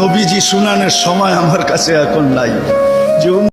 নবীজি শুনানের সময় আমার কাছে এখন নাই। যে